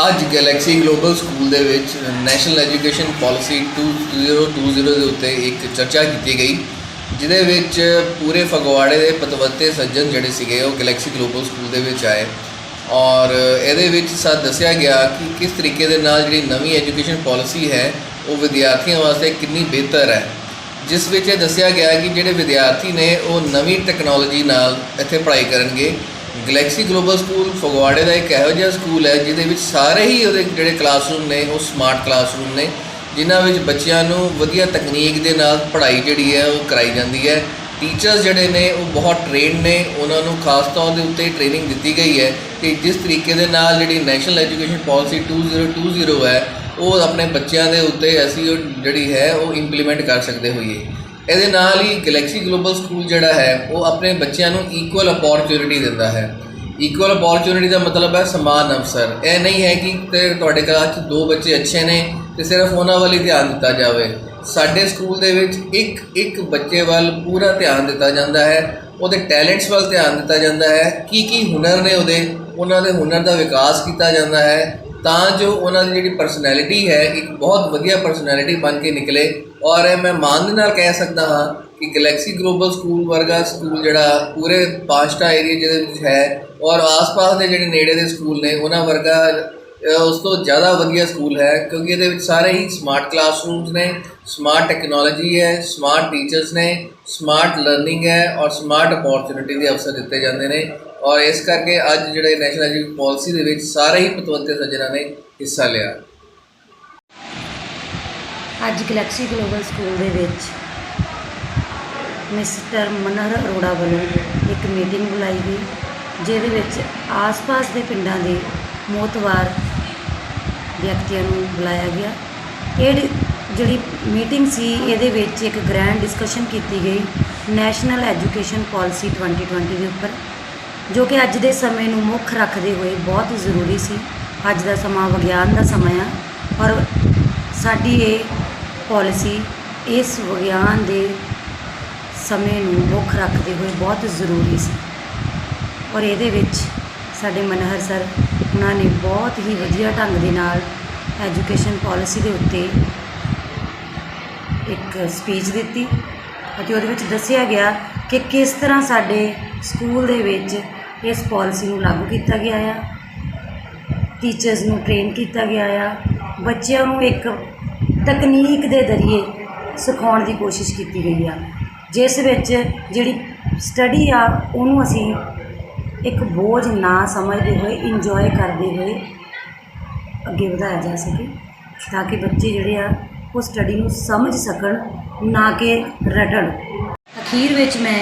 ਅੱਜ Galaxy Global school ਦੇ ਵਿੱਚ ਨੈਸ਼ਨਲ ਐਜੂਕੇਸ਼ਨ ਪਾਲਿਸੀ 2020 ਦੇ ਉੱਤੇ ਇੱਕ ਚਰਚਾ ਕੀਤੀ ਗਈ, ਜਿਹਦੇ ਵਿੱਚ ਪੂਰੇ ਫਗਵਾੜੇ ਦੇ ਪਤਵੰਤੇ ਸੱਜਣ ਜਿਹੜੇ ਸੀਗੇ ਉਹ ਗੈਲੈਕਸੀ ਗਲੋਬਲ ਸਕੂਲ ਦੇ ਵਿੱਚ ਆਏ ਔਰ ਇਹਦੇ ਵਿੱਚ ਸਾ ਦੱਸਿਆ ਗਿਆ ਕਿ ਕਿਸ ਤਰੀਕੇ ਦੇ ਨਾਲ ਜਿਹੜੀ ਨਵੀਂ ਐਜੂਕੇਸ਼ਨ ਪਾਲਿਸੀ ਹੈ, ਉਹ ਵਿਦਿਆਰਥੀਆਂ ਵਾਸਤੇ ਕਿੰਨੀ ਬਿਹਤਰ ਹੈ। ਜਿਸ ਵਿੱਚ ਇਹ ਦੱਸਿਆ ਗਿਆ ਕਿ ਜਿਹੜੇ ਵਿਦਿਆਰਥੀ ਨੇ ਉਹ ਨਵੀਂ ਟੈਕਨੋਲੋਜੀ ਨਾਲ ਇੱਥੇ ਪੜ੍ਹਾਈ ਕਰਨਗੇ ਗਲੈਕਸੀ ਗਲੋਬਲ ਸਕੂਲ ਫਗਵਾੜੇ ਦਾ ਇੱਕ ਇਹੋ ਜਿਹਾ ਸਕੂਲ ਹੈ, ਜਿਹਦੇ ਵਿੱਚ ਸਾਰੇ ਹੀ ਉਹਦੇ ਜਿਹੜੇ ਕਲਾਸਰੂਮ ਨੇ, ਉਹ ਸਮਾਰਟ ਕਲਾਸਰੂਮ ਨੇ, ਜਿਨ੍ਹਾਂ ਵਿੱਚ ਬੱਚਿਆਂ ਨੂੰ ਵਧੀਆ ਤਕਨੀਕ ਦੇ ਨਾਲ ਪੜ੍ਹਾਈ ਜਿਹੜੀ ਹੈ ਉਹ ਕਰਾਈ ਜਾਂਦੀ ਹੈ। ਟੀਚਰਸ ਜਿਹੜੇ ਨੇ, ਉਹ ਬਹੁਤ ਟ੍ਰੇਨਡ ਨੇ, ਉਹਨਾਂ ਨੂੰ ਖਾਸ ਤੌਰ ਦੇ ਉੱਤੇ ਟ੍ਰੇਨਿੰਗ ਦਿੱਤੀ ਗਈ ਹੈ ਕਿ ਜਿਸ ਤਰੀਕੇ ਦੇ ਨਾਲ ਜਿਹੜੀ ਨੈਸ਼ਨਲ ਐਜੂਕੇਸ਼ਨ ਪਾਲਿਸੀ 2020 ਹੈ, ਉਹ ਆਪਣੇ ਬੱਚਿਆਂ ਦੇ ਉੱਤੇ ਅਸੀਂ ਉਹ ਜਿਹੜੀ ਹੈ ਉਹ ਇੰਪਲੀਮੈਂਟ ਕਰ ਸਕਦੇ ਹੋਈਏ। ਇਹਦੇ ਨਾਲ ਹੀ ਗੈਲੈਕਸੀ ਗਲੋਬਲ ਸਕੂਲ ਜਿਹੜਾ ਹੈ, ਉਹ ਆਪਣੇ ਬੱਚਿਆਂ ਨੂੰ ਇਕੁਅਲ ਅਪੋਰਚੁਨਿਟੀ ਦਿੰਦਾ ਹੈ। ਇਕੁਅਲ ਅਪੋਰਚੁਨਿਟੀ ਦਾ ਮਤਲਬ ਹੈ ਸਮਾਨ ਅਵਸਰ। ਇਹ ਨਹੀਂ ਹੈ ਕਿ ਤੁਹਾਡੇ ਕਲਾਸ 'ਚ ਦੋ ਬੱਚੇ ਅੱਛੇ ਨੇ ਤੇ ਸਿਰਫ ਉਹਨਾਂ ਵੱਲ ਹੀ ਧਿਆਨ ਦਿੱਤਾ ਜਾਵੇ। ਸਾਡੇ ਸਕੂਲ ਦੇ ਵਿੱਚ ਇੱਕ ਇੱਕ ਬੱਚੇ ਵੱਲ ਪੂਰਾ ਧਿਆਨ ਦਿੱਤਾ ਜਾਂਦਾ ਹੈ। ਉਹਦੇ ਟੈਲੈਂਟਸ ਵੱਲ ਧਿਆਨ ਦਿੱਤਾ ਜਾਂਦਾ ਹੈ। ਕੀ ਕੀ ਹੁਨਰ ਨੇ ਉਹਦੇ? ਉਹਨਾਂ ਦੇ ਹੁਨਰ ਦਾ ਵਿਕਾਸ ਕੀਤਾ ਜਾਂਦਾ ਹੈ। ਤਾਂ ਜੋ ਉਹਨਾਂ ਦੀ ਜਿਹੜੀ ਪਰਸਨੈਲਿਟੀ ਹੈ, ਇੱਕ ਬਹੁਤ ਵਧੀਆ ਪਰਸਨੈਲਿਟੀ ਬਣ ਕੇ ਨਿਕਲੇ। ਔਰ ਮੈਂ ਮਾਣ ਦੇ ਨਾਲ ਕਹਿ ਸਕਦਾ ਹਾਂ ਕਿ ਗੈਲੈਕਸੀ ਗਲੋਬਲ ਸਕੂਲ ਵਰਗਾ ਸਕੂਲ ਜਿਹੜਾ ਪੂਰੇ ਪਾਸਟਾ ਏਰੀਆ ਜਿਹਦੇ ਵਿੱਚ ਹੈ। ਔਰ ਆਸ-ਪਾਸ ਦੇ ਜਿਹੜੇ ਨੇੜੇ ਦੇ ਸਕੂਲ ਨੇ, ਉਹਨਾਂ ਵਰਗਾ ਉਸ ਤੋਂ ਜ਼ਿਆਦਾ ਵਧੀਆ ਸਕੂਲ ਹੈ, ਕਿਉਂਕਿ ਇਹਦੇ ਵਿੱਚ ਸਾਰੇ ਹੀ ਸਮਾਰਟ ਕਲਾਸਰੂਮਸ ਨੇ ਸਮਾਰਟ ਟੈਕਨੋਲੋਜੀ ਹੈ ਸਮਾਰਟ ਟੀਚਰਸ ਨੇ ਸਮਾਰਟ ਲਰਨਿੰਗ ਹੈ, ਔਰ ਸਮਾਰਟ ਅਪੋਰਚੁਨਿਟੀ ਦੇ ਅਵਸਰ ਦਿੱਤੇ ਜਾਂਦੇ ਨੇ। ਔਰ ਇਸ ਕਰਕੇ ਅੱਜ ਜਿਹੜੇ ਨੈਸ਼ਨਲ ਐਜੂਕੇਸ਼ਨ ਪਾਲਿਸੀ ਦੇ ਵਿੱਚ ਸਾਰੇ ਹੀ ਪਤਵੰਤੇ ਸੱਜਣਾਂ ਨੇ ਹਿੱਸਾ ਲਿਆ। ਅੱਜ ਗਲੈਕਸੀ ਗਲੋਬਲ ਸਕੂਲ ਦੇ ਵਿੱਚ ਮਿਸਟਰ ਮਨਹਰ ਅਰੋੜਾ ਵੱਲੋਂ ਇੱਕ ਮੀਟਿੰਗ ਬੁਲਾਈ ਗਈ, ਜਿਹਦੇ ਵਿੱਚ ਆਸ-ਪਾਸ ਦੇ ਪਿੰਡਾਂ ਦੇ ਮੋਤਵਾਰ ਵਿਅਕਤੀਆਂ ਨੂੰ ਬੁਲਾਇਆ ਗਿਆ। ਇਹ ਜਿਹੜੀ ਮੀਟਿੰਗ ਸੀ, ਇਹਦੇ ਵਿੱਚ ਇੱਕ ਗ੍ਰੈਂਡ ਡਿਸਕਸ਼ਨ ਕੀਤੀ ਗਈ ਨੈਸ਼ਨਲ ਐਜੂਕੇਸ਼ਨ ਪਾਲਿਸੀ 2020 ਦੇ ਉੱਪਰ। ਜੋ ਕਿ ਅੱਜ ਦੇ ਸਮੇਂ ਨੂੰ ਮੁੱਖ ਰੱਖਦੇ ਹੋਏ ਬਹੁਤ ਜ਼ਰੂਰੀ ਸੀ। ਅੱਜ ਦਾ ਸਮਾਂ ਵਿਗਿਆਨ ਦਾ ਸਮਾਂ ਆ ਔਰ ਸਾਡੀ ਇਹ ਪਾਲਿਸੀ ਇਸ ਵਿਗਿਆਨ ਦੇ ਸਮੇਂ ਨੂੰ ਮੁੱਖ ਰੱਖਦੇ ਹੋਏ ਬਹੁਤ ਜ਼ਰੂਰੀ ਸੀ। ਔਰ ਇਹਦੇ ਵਿੱਚ ਸਾਡੇ ਮਨਹਰ ਸਰ, ਉਹਨਾਂ ਨੇ ਬਹੁਤ ਹੀ ਵਧੀਆ ਢੰਗ ਦੇ ਨਾਲ ਐਜੂਕੇਸ਼ਨ ਪਾਲਿਸੀ ਦੇ ਉੱਤੇ ਇੱਕ ਸਪੀਚ ਦਿੱਤੀ ਅਤੇ ਉਹਦੇ ਵਿੱਚ ਦੱਸਿਆ ਗਿਆ ਕਿ ਕਿਸ ਤਰ੍ਹਾਂ ਸਾਡੇ ਸਕੂਲ ਦੇ ਵਿੱਚ ਇਸ ਪਾਲਿਸੀ ਨੂੰ ਲਾਗੂ ਕੀਤਾ ਗਿਆ ਆ। ਟੀਚਰਸ ਨੂੰ ਟ੍ਰੇਨ ਕੀਤਾ ਗਿਆ ਆ। ਬੱਚਿਆਂ ਨੂੰ ਇੱਕ ਤਕਨੀਕ ਦੇ ਜ਼ਰੀਏ ਸਿਖਾਉਣ ਦੀ ਕੋਸ਼ਿਸ਼ ਕੀਤੀ ਗਈ ਆ। ਜਿਸ ਵਿੱਚ ਜਿਹੜੀ ਸਟੱਡੀ ਆ, ਉਹਨੂੰ ਅਸੀਂ ਇੱਕ ਬੋਝ ਨਾ ਸਮਝਦੇ ਹੋਏ ਇੰਜੋਏ ਕਰਦੇ ਹੋਏ ਅੱਗੇ ਵਧਾਇਆ ਜਾ ਸਕੇ, ਤਾਂ ਕਿ ਬੱਚੇ ਜਿਹੜੇ ਆ, ਉਹ ਸਟੱਡੀ ਨੂੰ ਸਮਝ ਸਕਣ, ਨਾ ਕਿ ਰਟਣ। ਅਖੀਰ ਵਿੱਚ ਮੈਂ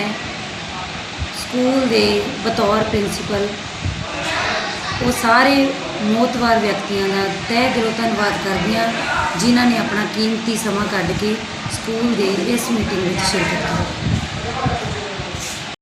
ਸਕੂਲ ਦੇ ਬਤੌਰ ਪ੍ਰਿੰਸੀਪਲ, ਉਹ ਸਾਰੇ ਮੋਤਵਾਰ ਵਿਅਕਤੀਆਂ ਦਾ ਤਹਿ ਦਿਲੋਂ ਧੰਨਵਾਦ ਕਰਦੀ ਹਾਂ, ਜਿਨ੍ਹਾਂ ਨੇ ਆਪਣਾ ਕੀਮਤੀ ਸਮਾਂ ਕੱਢ ਕੇ ਸਕੂਲ ਦੇ ਇਸ ਮੀਟਿੰਗ ਵਿੱਚ ਸ਼ਿਰਕਤ ਕੀਤੀ।